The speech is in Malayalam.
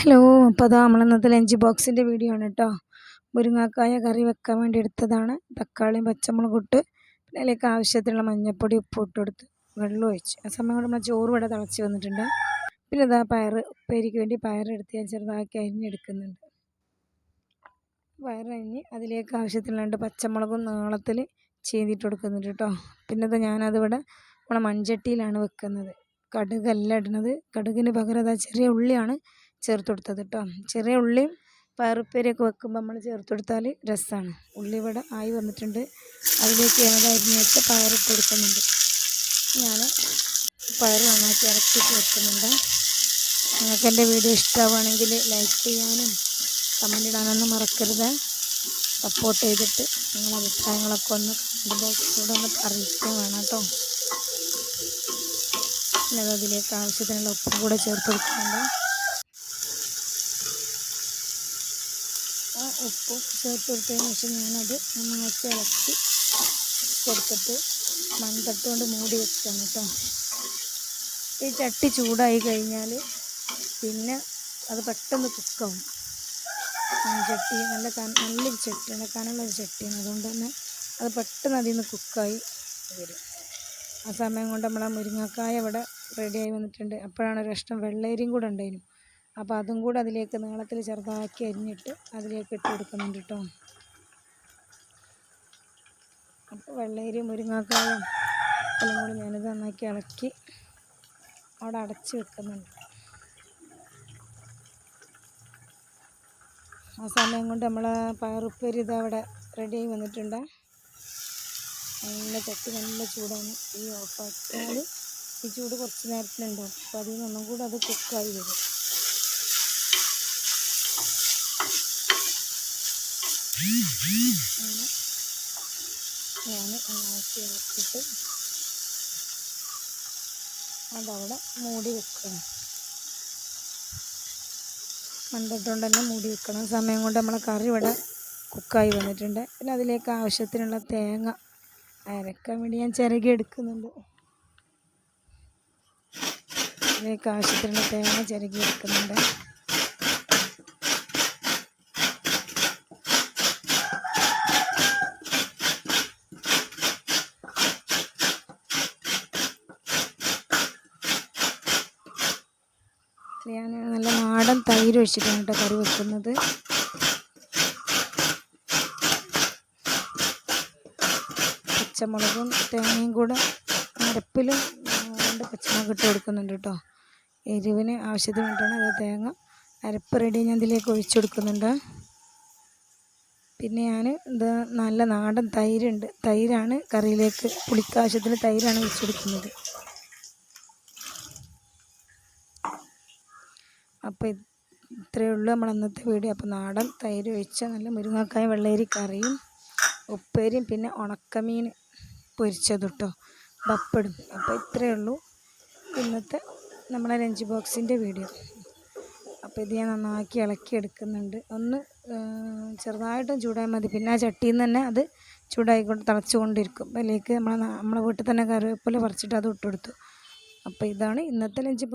ഹലോ അപ്പോൾ അതാ നമ്മൾ ഇന്നത്തെ ലഞ്ച് ബോക്സിന്റെ വീഡിയോ ആണ് കേട്ടോ മുരിങ്ങാക്കായ കറി വെക്കാൻ വേണ്ടി എടുത്തതാണ്. തക്കാളിയും പച്ചമുളകും ഇട്ട് പിന്നെ അതിലേക്ക് ആവശ്യത്തിനുള്ള മഞ്ഞൾപ്പൊടി ഉപ്പ് ഇട്ട് കൊടുത്ത് വെള്ളം ഒഴിച്ച്. ആ സമയം കൊണ്ട് നമ്മൾ ചോറ് ഇവിടെ തിളച്ച് വന്നിട്ടുണ്ട്. പിന്നെ ഇതാ പയർ ഉപ്പേരിക്ക് വേണ്ടി പയറെടുത്ത് ഞാൻ ചെറുതാക്കി അരിഞ്ഞെടുക്കുന്നുണ്ട്. പയറരിഞ്ഞ് അതിലേക്ക് ആവശ്യത്തിനുള്ള പച്ചമുളകും നാളത്തിൽ ചെയ്തിട്ട് കൊടുക്കുന്നുണ്ട് കേട്ടോ പിന്നെ ഇത് ഞാനതിവിടെ നമ്മളെ മൺചട്ടിയിലാണ് വെക്കുന്നത്. കടുകല്ല ഇടുന്നത്. കടുകിന് പകരം അതാ ചെറിയ ഉള്ളിയാണ്. ചേർത്ത് കൊടുത്തത് കേട്ടോ ചെറിയ ഉള്ളിയും പയറുപ്പേരിയൊക്കെ വെക്കുമ്പോൾ നമ്മൾ ചേർത്ത് കൊടുത്താൽ രസമാണ്. ഉള്ളി ഇവിടെ ആയി വന്നിട്ടുണ്ട്. അതിലേക്ക് അരിഞ്ഞിട്ട് പയറിട്ട് കൊടുക്കുന്നുണ്ട്. ഞാൻ പയർ നന്നാക്കി ഇറക്കി ചേർക്കുന്നുണ്ട്. നിങ്ങൾക്ക് എന്റെ വീഡിയോ ഇഷ്ടമാവുകയാണെങ്കിൽ ലൈക്ക് ചെയ്യാനും കമന്റ് ഇടാനൊന്നും മറക്കരുത്. സപ്പോർട്ട് ചെയ്തിട്ട് നിങ്ങളുടെ അഭിപ്രായങ്ങളൊക്കെ ഒന്ന് കമന്റ് ബോക്സിലൂടെ ഒന്ന് അറിയിക്കുകയും വേണം കേട്ടോ. അതിലേക്ക് ആവശ്യത്തിനുള്ള ഉപ്പും കൂടെ ചേർത്ത് കൊടുക്കുന്നുണ്ട്. ആ ഉപ്പും ചേർത്ത് കൊടുത്തതിന് ശേഷം ഞാനത് നന്നായിട്ട് ഇളക്കി കൊടുത്തിട്ട് മൺതട്ട് കൊണ്ട് മൂടി വെക്കണം കേട്ടോ. ഈ ചട്ടി ചൂടായി കഴിഞ്ഞാൽ പിന്നെ അത് പെട്ടെന്ന് കുക്കാവും. മൺചട്ടി നല്ല നല്ലൊരു ചട്ടിയാണ് കനമുള്ളൊരു ചട്ടിയാണ്. അതുകൊണ്ട് തന്നെ അത് പെട്ടെന്ന് അതിൽ നിന്ന് കുക്കായി വരും. ആ സമയം കൊണ്ട് നമ്മൾ ആ മുരിങ്ങക്കായ ഇവിടെ റെഡിയായി വന്നിട്ടുണ്ട്. അപ്പോഴാണ് ഒരു കഷ്ണം വെള്ളരിയും കൂടെ ഉണ്ടായിരുന്നു അപ്പോൾ അതും കൂടെ അതിലേക്ക് നീളത്തിൽ ചെറുതാക്കി അരിഞ്ഞിട്ട് അതിലേക്ക് ഇട്ട് കൊടുക്കുന്നുണ്ട് കേട്ടോ. അപ്പോൾ വെള്ളരി മുരിങ്ങാക്കായും എല്ലാം കൂടി ഞാനിത് നന്നാക്കി ഇളക്കി അവിടെ അടച്ച് വെക്കുന്നുണ്ട്. ആ സമയം കൊണ്ട് നമ്മൾ പയറുപ്പേരി ഇത് അവിടെ റെഡിയായി വന്നിട്ടുണ്ട്. നല്ല ചട്ടി നല്ല ചൂടാണ്. ഈ ഓഫാക്കിയാൽ ഈ ചൂട് കുറച്ച് നേരത്തിനുണ്ടാവും. അപ്പോൾ അതിൽ നിന്നും കൂടെ അത് കുക്കായി വരും. ഞാൻ നന്നാക്കി ഇളക്കിയിട്ട് അതവിടെ മൂടി വെക്കണം. മൺതട്ടുകൊണ്ട് തന്നെ മൂടി വെക്കണം. സമയം കൊണ്ട് നമ്മളെ കറി ഇവിടെ കുക്കായി വന്നിട്ടുണ്ട്. പിന്നെ അതിലേക്ക് ആവശ്യത്തിനുള്ള തേങ്ങ അരക്കാൻ വേണ്ടി ഞാൻ ചിരകി എടുക്കുന്നുണ്ട്. അതിലേക്ക് ആവശ്യത്തിനുള്ള തേങ്ങ ചിരകി എടുക്കുന്നുണ്ട്. ഞാൻ നല്ല നാടൻ തൈര് ഒഴിച്ചിട്ടാണ് കേട്ടോ കറി വെക്കുന്നത്. പച്ചമുളകും തേങ്ങയും കൂടെ അരപ്പിലും രണ്ട് പച്ചമുളക് ഇട്ട് കൊടുക്കുന്നുണ്ട് കേട്ടോ. എരിവിന് ആവശ്യത്തിന് വേണ്ടിയാണ് അത് തേങ്ങ അരപ്പ് റെഡി ഞാൻ ഇതിലേക്ക് ഒഴിച്ചു കൊടുക്കുന്നുണ്ട്. പിന്നെ ഞാൻ ഇത് നല്ല നാടൻ തൈരുണ്ട്. തൈരാണ് കറിയിലേക്ക് പുളിക്കാവശ്യത്തിന് തൈരാണ് ഒഴിച്ചു കൊടുക്കുന്നത്. അപ്പോൾ ഇത്രയേ ഉള്ളൂ നമ്മൾ അന്നത്തെ വീഡിയോ. അപ്പോൾ നാടൻ തൈര് ഒഴിച്ച നല്ല മുരിങ്ങക്കായ വെള്ളരി കറിയും ഉപ്പേരിയും പിന്നെ ഉണക്കമീൻ പൊരിച്ചത് കേട്ടോ പപ്പടും. അപ്പോൾ ഇത്രയേ ഉള്ളൂ ഇന്നത്തെ നമ്മളെ ലഞ്ച് ബോക്സിന്റെ വീഡിയോ. അപ്പോൾ ഇത് ഞാൻ നന്നാക്കി ഇളക്കി എടുക്കുന്നുണ്ട്. ഒന്ന് ചെറുതായിട്ടും ചൂടായാൽ മതി. പിന്നെ ആ ചട്ടിയിൽ നിന്ന് തന്നെ അത് ചൂടായിക്കൊണ്ട് തിളച്ചുകൊണ്ടിരിക്കും. അതിലേക്ക് നമ്മളെ നമ്മളെ വീട്ടിൽ തന്നെ കറിവേപ്പില പറിച്ചിട്ട് അത് ഇട്ടുകൊടുത്തു അപ്പോൾ ഇതാണ് ഇന്നത്തെ ലഞ്ച്